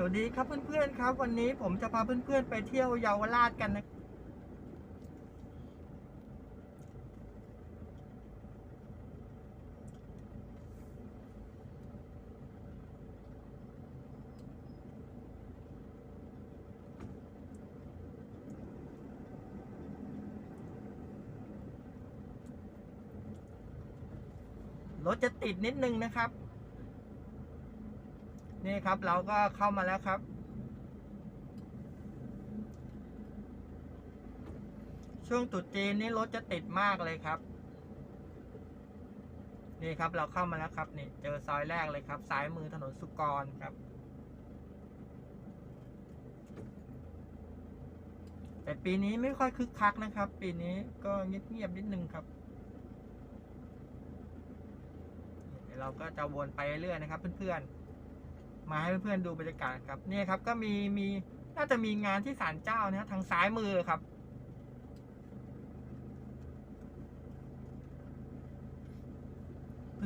สวัสดีครับเพื่อนๆครับ วันนี้ผมจะพาเพื่อนๆไปเที่ยวเยาวราชกันนะรถจะติดนิดนึงนะครับ นี่ครับเราก็เข้ามาแล้วครับ ช่วงตรุษจีนนี่รถจะติดมากเลยครับ นี่ครับเราเข้ามาแล้วครับนี่เจอซอยแรกเลยครับซ้ายมือถนนสุกรครับ แต่ปีนี้ไม่ค่อยคึกคักนะครับ ปีนี้ก็เงียบๆนิดนึงครับเดี๋ยวเราก็จะวนไปเรื่อยๆนะครับเพื่อนๆ มาให้เพื่อนๆดูบรรยากาศครับเนี่ยครับ ก็มีมีน่าจะมีงานที่ศาลเจ้านะทางซ้ายมือครับ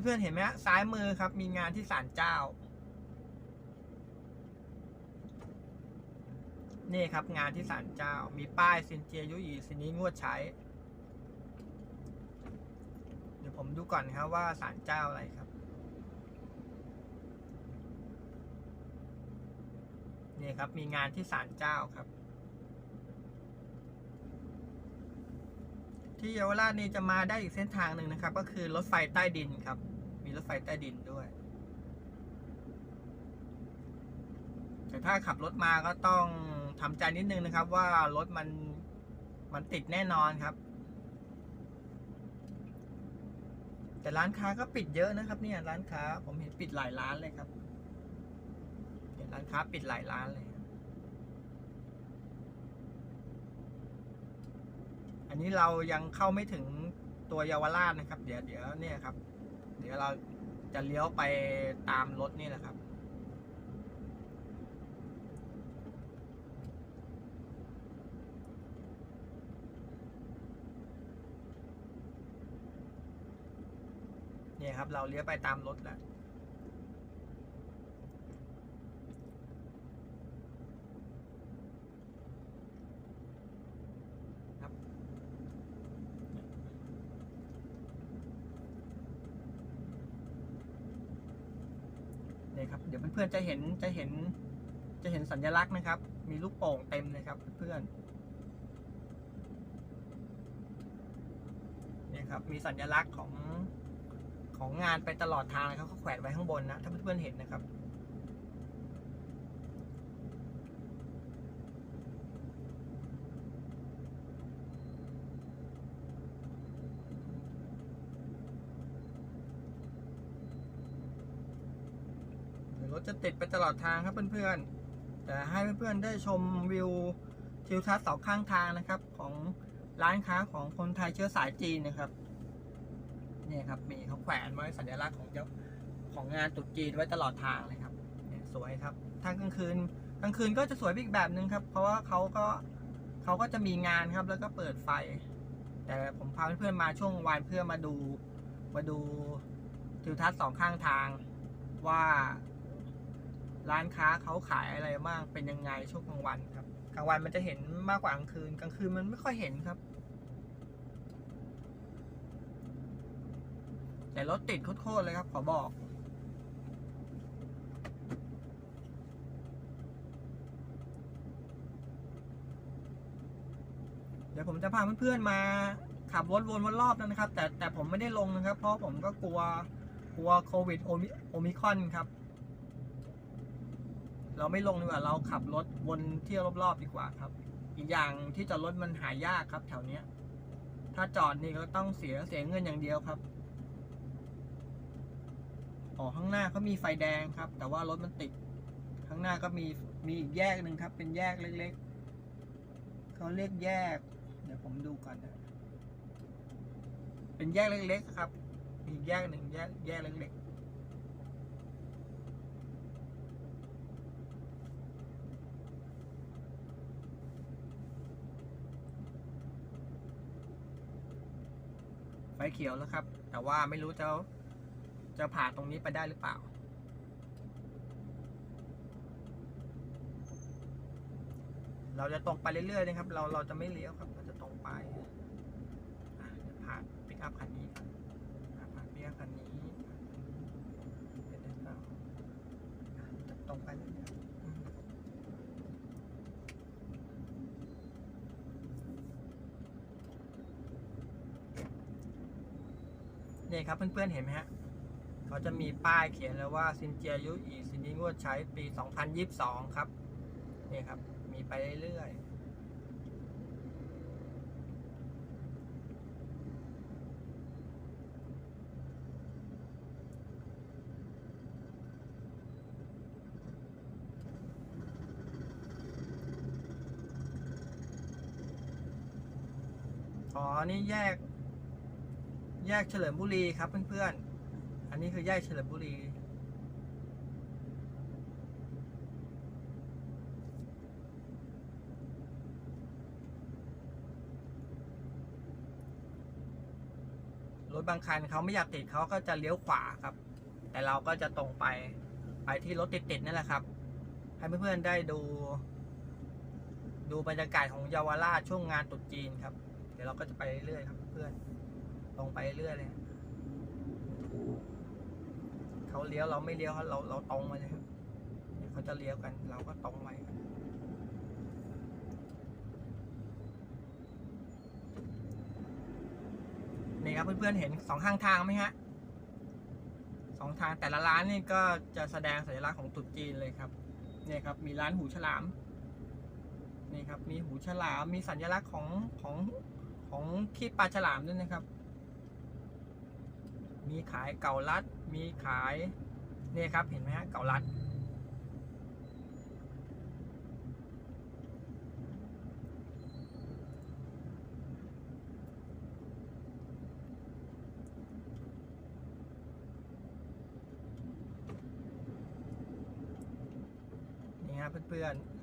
เพื่อนๆเห็นไหมฮะซ้ายมือครับ มีงานที่ศาลเจ้านี่ครับ งานที่ศาลเจ้า มีป้ายซินเจียยุอีสินี้งวดใช้ เดี๋ยวผมดูก่อนครับว่าศาลเจ้าอะไรครับ นี่ครับ มีงานที่ศาลเจ้าครับ ที่เยาวราชนี่จะมาได้อีกเส้นทางหนึ่งนะครับ ก็คือรถไฟใต้ดินครับ มีรถไฟใต้ดินด้วย แต่ถ้าขับรถมาก็ต้องทำใจนิดนึงนะครับ ว่ารถมันมันติดแน่นอนครับ แต่ร้านค้าก็ปิดเยอะนะครับ เนี่ยร้านค้าผมเห็นปิดหลายร้านเลยครับ ร้านค้าปิดหลายร้านเลย อันนี้เรายังเข้าไม่ถึงตัวเยาวราชนะครับ เดี๋ยวเดี๋ยวเนี่ยครับ เดี๋ยวเราจะเลี้ยวไปตามรถนี่แหละครับเนี่ยครับ เราเลี้ยวไปตามรถแล้ว เนี่ยครับ เดี๋ยวเพื่อนๆจะเห็นจะเห็น จะเห็นสัญลักษณ์นะครับ มีลูกโป่งเต็มเลยครับ เพื่อนเนี่ยครับ มีสัญลักษณ์ของของงานไปตลอดทางนะครับเขาแขวนไว้ข้างบนนะ ถ้าเพื่อนๆเห็นนะครับ จะติดไปตลอดทางครับเพื่อนๆ แต่ให้เพื่อนๆได้ชมวิวทิวทัศน์สองข้างทางนะครับ ของร้านค้าของคนไทยเชื้อสายจีนนะครับเนี่ยครับมีเขาแขวนไว้สัญลักษณ์ของเจ้าของงานตรุษจีนไว้ตลอดทางเลยครับเนี่ยสวยครับถ้ากลางคืนกลางคืนก็จะสวยอีกแบบหนึ่งครับ เพราะว่าเขาก็เขาก็จะมีงานครับแล้วก็เปิดไฟ แต่ผมพาเพื่อนๆมาช่วงวันเพื่อมาดูมาดูทิวทัศน์สองข้างทางว่า ร้านค้าเขาขายอะไรบ้างเป็นยังไงช่วงกลางวันครับกลางวันมันจะเห็นมากกว่ากลางคืนกลางคืนมันไม่ค่อยเห็นครับ แต่รถติดโคตรเลยครับ ขอบอก เดี๋ยวผมจะพาเพื่อนๆมาขับวนวนวนรอบนะครับ แต่แต่ผมไม่ได้ลงนะครับ เพราะผมก็กลัวกลัวโควิดโอมิโอมิคอนครับ เราไม่ลงดีกว่าเราขับรถวนเที่ยวรอบๆดีกว่าครับ อีกอย่างที่จอดรถมันหายากครับ แถวเนี้ย ถ้าจอดนี่ก็ต้องเสียเสียเงินอย่างเดียวครับอ๋อข้างหน้าเขามีไฟแดงครับ แต่ว่ารถมันติด ข้างหน้าก็มีมีอีกแยกหนึ่งครับ เป็นแยกเล็กๆเขาเรียกแยก เดี๋ยวผมดูก่อนนะเป็นแยกเล็กๆครับ มีอีกแยกหนึ่งแยกแยกเล็กๆ เขียวแล้วครับ แต่ว่าไม่รู้จะจะผ่านตรงนี้ไปได้หรือเปล่า เราจะตรงไปเรื่อยๆนะครับ เราเราจะไม่เลี้ยวครับ เราจะตรงไปอะผ่านปิกอัพคันนี้ผ่านปิกอัพคันนี้เป็นไงเปล่าจะตรงไปเรื่อยๆอืม นี่ครับเพื่อนๆเห็นไหมฮะเขาจะมีป้ายเขียนเลยว่าซินเจียยุอีซินนี้งวดใช้ปี 2022 ครับนี่ครับ มีไปเรื่อยๆอ๋อ นี่แยก แยกเฉลิมบุรีครับเพื่อนๆ อันนี้คือแยกเฉลิมบุรี รถบางคันเขาไม่อยากติดเขาก็จะเลี้ยวขวาครับ แต่เราก็จะตรงไปไปที่รถติดๆนั่นแหละครับ ให้เพื่อนๆได้ดู ดูบรรยากาศของเยาวราชช่วงงานตรุษจีนครับ เดี๋ยวเราก็จะไปเรื่อยๆครับเพื่อน ตรงไปเรื่อยเลยเขาเลี้ยวเราไม่เลี้ยวเราเราตรงไปเลยครับเขาจะเลี้ยวกัน เราก็ตรงไปนี่ครับเพื่อนๆเห็นสองข้างทางไหมฮะสองทางแต่ละร้านนี่ก็จะแสดงสัญลักษณ์ของตรุษจีนเลยครับเนี่ยครับ มีร้านหูฉลามนี่ครับ มีหูฉลาม มีสัญลักษณ์ของของของขี้ปลาฉลามด้วยนะครับ มีขายเก่าลัด มีขายนี่ครับ เห็นไหมฮะเก่าลัด นี่ครับเพื่อนๆ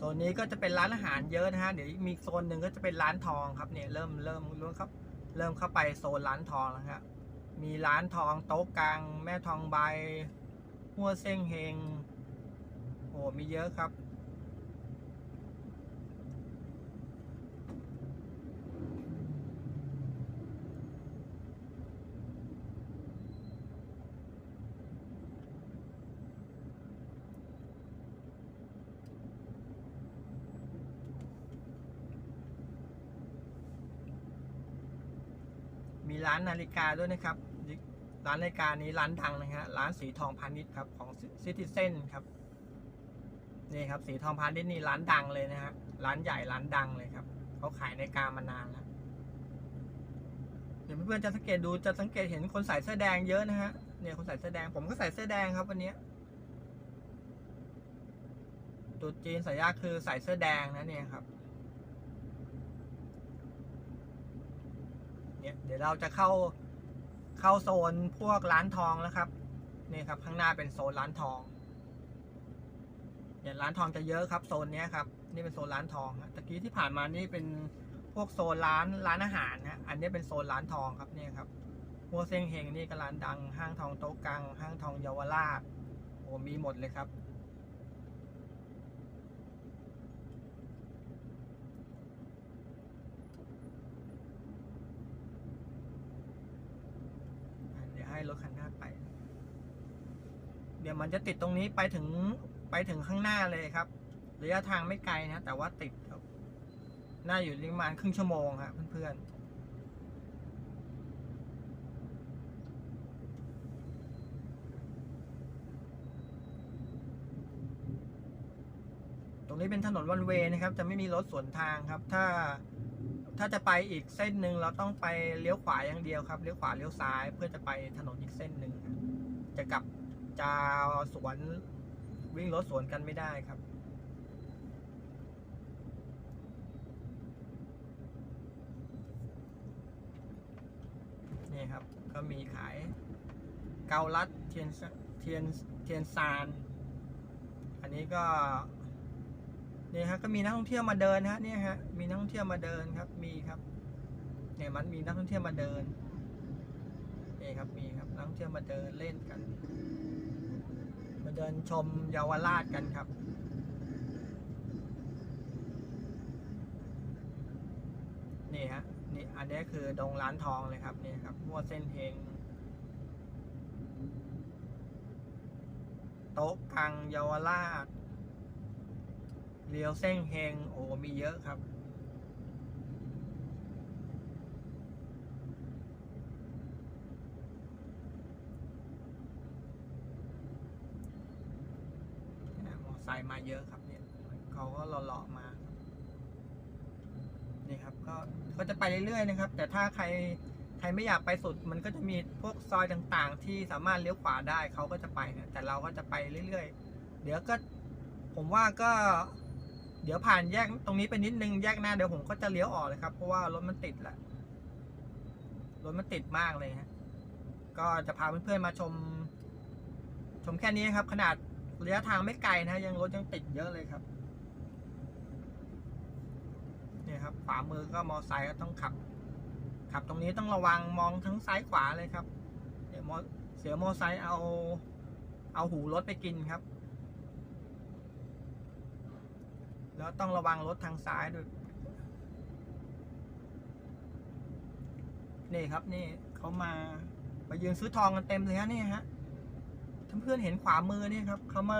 โซนนี้ก็จะเป็นร้านอาหารเยอะนะฮะเดี๋ยวมีโซนหนึ่งก็จะเป็นร้านทองครับเนี่ยเริ่มเริ่มเริ่มครับ เริ่มเข้าไปโซนร้านทองแล้วครับมีร้านทองโต๊ะกลางแม่ทองใบหัวเส้งเฮงโอ้มีเยอะครับ มี ร้านนาฬิกาด้วยนะครับ ร้านนาฬิกานี้ร้านดังนะฮะร้านสีทองพาณิชย์ครับของซิติเซนครับนี่ครับสีทองพาณิชย์นี่ร้านดังเลยนะฮะร้านใหญ่ร้านดังเลยครับเขาขายนาฬิกามานานแล้วเดี๋ยวเพื่อนๆจะสังเกตดูจะสังเกตเห็นคนใส่เสื้อแดงเยอะนะฮะเนี่ยคนใส่เสื้อแดงผมก็ใส่เสื้อแดงครับวันนี้ตรุษจีนสัญญาคือใส่เสื้อแดงนะเนี่ยครับ เนี่ยเดี๋ยวเราจะเข้าเข้าโซนพวกร้านทองแล้วครับนี่ครับ ข้างหน้าเป็นโซนร้านทองเนี่ยร้านทองจะเยอะครับโซนเนี้ยครับ นี่เป็นโซนร้านทองตะกี้ที่ผ่านมานี่เป็นพวกโซนร้านร้านอาหารนะอันนี้เป็นโซนร้านทองครับเนี่ยครับหัวเซ้งเฮงนี่ก็ร้านดังห้างทองโต๊ะกังห้างทองเยาวราชโอ้มีหมดเลยครับ อะเดี๋ยว ให้รถคันหน้าไป เดี๋ยวมันจะติดตรงนี้ไปถึงไปถึงข้างหน้าเลยครับ ระยะทางไม่ไกลนะ แต่ว่าติดครับ น่าอยู่ประมาณครึ่งชั่วโมงครับเพื่อนๆตรงนี้เป็นถนนวันเวนะครับ จะไม่มีรถสวนทางครับ ถ้า ถ้าจะไปอีกเส้นหนึ่งเราต้องไปเลี้ยวขวาอย่างเดียวครับ เลี้ยวขวาเลี้ยวซ้าย เพื่อจะไปถนนอีกเส้นหนึ่งจะกลับจะสวนวิ่งรถสวนกันไม่ได้ครับ นี่ครับก็มีขายเกาลัดเทียนซเทียนเทียนซาน อันนี้ก็ นี่ฮะก็มีนักท่องเที่ยวมาเดินฮะเนี่ยฮะมีนักท่องเที่ยวมาเดินครับมีครับเนี่ยมันมีนักท่องเที่ยวมาเดินนี่ครับมีครับนักท่องเที่ยวมาเดินเล่นกัน มาเดินชมเยาวราชกันครับนี่ฮะนี่อันนี้คือดงร้านทองเลยครับนี่ครับหัวเส้นเฮงโต๊ะกังเยาวราช เลี้ยวเส้งเฮงโอ้มีเยอะครับ มอไซค์มาเยอะครับเนี่ยเขาก็หล่อๆมานี่ครับก็ก็จะไปเรื่อยๆนะครับ แต่ถ้าใครใครไม่อยากไปสุด มันก็จะมีพวกซอยต่างๆ ที่สามารถเลี้ยวขวาได้เขาก็จะไปนะแต่เราก็จะไปเรื่อยๆ เดี๋ยวก็ผมว่าก็ เดี๋ยวผ่านแยกตรงนี้ไปนิดนึงแยกหน้าเดี๋ยวผมก็จะเลี้ยวออกเลยครับ เพราะว่ารถมันติดแหละรถมันติดมากเลยฮะ ก็จะพาเพื่อนๆมาชม ชมแค่นี้ครับ ขนาดระยะทางไม่ไกลนะยังรถยังติดเยอะเลยครับเนี่ยครับขวามือก็มอไซค์ก็ต้องขับ ขับตรงนี้ต้องระวังมองทั้งซ้ายขวาเลยครับเดี๋ยวมอเสียมอไซค์เอา เอาหูรถไปกินครับ แล้วต้องระวังรถทางซ้ายด้วย นี่ครับนี่เขามามายืนซื้อทองกันเต็มเลยฮะนี่ฮะท่านเพื่อนเห็นขวามือนี่ครับเขามา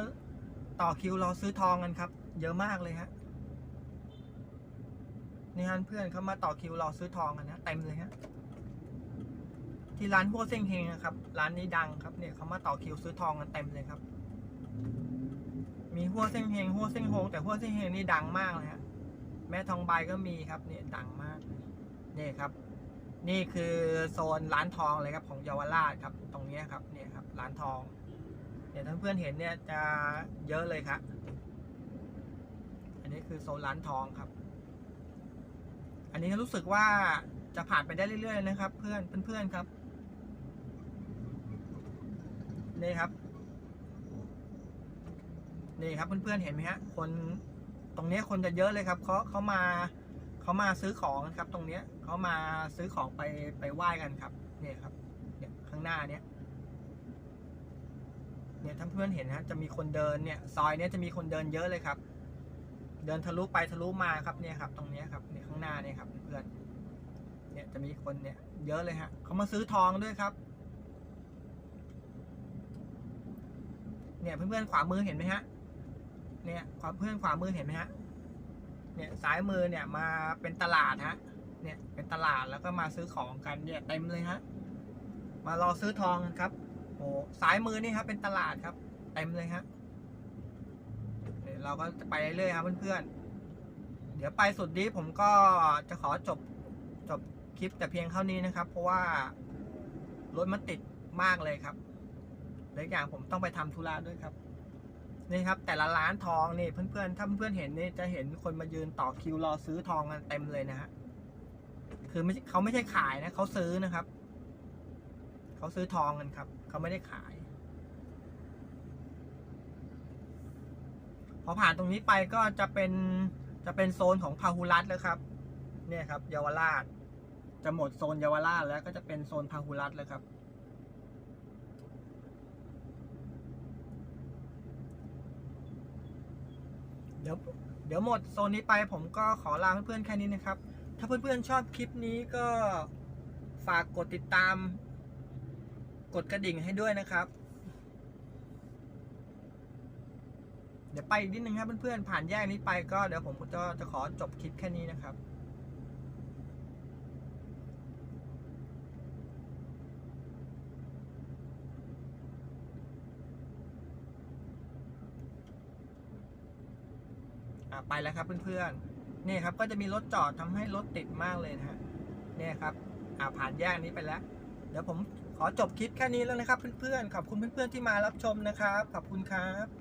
ต่อคิวรอซื้อทองกันครับ เยอะมากเลยฮะนี่ฮะเพื่อนเขามาต่อคิวรอซื้อทองกันนะเต็มเลยฮะที่ร้านหัวเส้งเฮงนะครับ ร้านนี้ดังครับเนี่ยเขามาต่อคิวซื้อทองกันเต็มเลยครับ มีหัวเส้งเฮงหัวเส้งโฮงแต่หัวเส้งเฮงนี่ดังมากเลยฮะแม่ทองใบก็มีครับเนี่ยดังมากนี่ครับ นี่คือโซนร้านทองเลยครับของเยาวราชครับ ตรงนี้ครับเนี่ยครับ ร้านทองเดี๋ยวถ้าเพื่อนเห็นเนี่ยจะเยอะเลยครับ อันนี้คือโซนร้านทองครับ อันนี้รู้สึกว่าจะผ่านไปได้เรื่อยๆนะครับ เพื่อนเพื่อนๆครับนี่ครับ นี่ครับเพื่อนๆเห็นไหมฮะคนตรงนี้คนจะเยอะเลยครับเขาเขามาเขามาซื้อของครับ ตรงเนี้ยเขามาซื้อของไปไปไหว้กันครับเนี่ยครับเนี่ยข้างหน้าเนี้ยเนี่ยถ้านเพื่อนเห็นนะจะมีคนเดินเนี่ยซอยเนี้ยจะมีคนเดินเยอะเลยครับ เดินทะลุไปทะลุมาครับเนี่ยครับ ตรงเนี้ยครับเนี่ยข้างหน้าเนี่ยครับเพื่อนเนี่ยจะมีคนเนี่ย เยอะเลยฮะเขามาซื้อทองด้วยครับ เนี่ยเพื่อนๆขวามือเห็นไหมฮะ เนี่ยขวาเพื่อนขวามือเห็นไหมฮะเนี่ยซ้ายมือเนี่ยมาเป็นตลาดฮะเนี่ยเป็นตลาดแล้วก็มาซื้อของกันเนี่ยเต็มเลยฮะมารอซื้อทองกันครับโอ้ซ้ายมือนี่ครับเป็นตลาดครับเต็มเลยฮะเดี๋ยวเราก็จะไปเรื่อยๆครับเพื่อนๆ เดี๋ยวไปสุดนี้ผมก็จะขอจบจบคลิปแต่เพียงเท่านี้นะครับ เพราะว่ารถมันติดมากเลยครับและอย่างผมต้องไปทำธุระด้วยครับ นี่ครับแต่ละร้านทองนี่เพื่อนๆถ้าเพื่อนๆเห็นนี่จะเห็นคนมายืนต่อคิวรอซื้อทองกันเต็มเลยนะฮะคือไม่เขาไม่ใช่ขายนะเขาซื้อนะครับเขาซื้อทองกันครับเขาไม่ได้ขาย พอผ่านตรงนี้ไปก็จะเป็นจะเป็นโซนของพาหุรัตแล้วครับ เนี่ยครับเยาวราช จะหมดโซนเยาวราชแล้วก็จะเป็นโซนพาหุรัตแล้วครับ ดี๋ยวเดี๋ยวหมดโซนนี้ไปผมก็ขอลาเพื่อนๆแค่นี้นะครับ ถ้าเพื่อนๆชอบคลิปนี้ก็ฝากกดติดตาม กดกระดิ่งให้ด้วยนะครับ เดี๋ยวไปอีกนิดนึงครับเพื่อนๆผ่านแยกนี้ไปก็เดี๋ยวผมก็จะขอจบคลิปแค่นี้นะครับ ไปแล้วครับเพื่อนๆนี่ครับก็จะมีรถจอดทำให้รถติดมากเลยนะฮะเนี่ยครับอ่าผ่านแยกนี้ไปแล้ว เดี๋ยวผมขอจบคลิปแค่นี้แล้วนะครับเพื่อนๆขอบคุณเพื่อนๆที่มารับชมนะครับ ขอบคุณครับ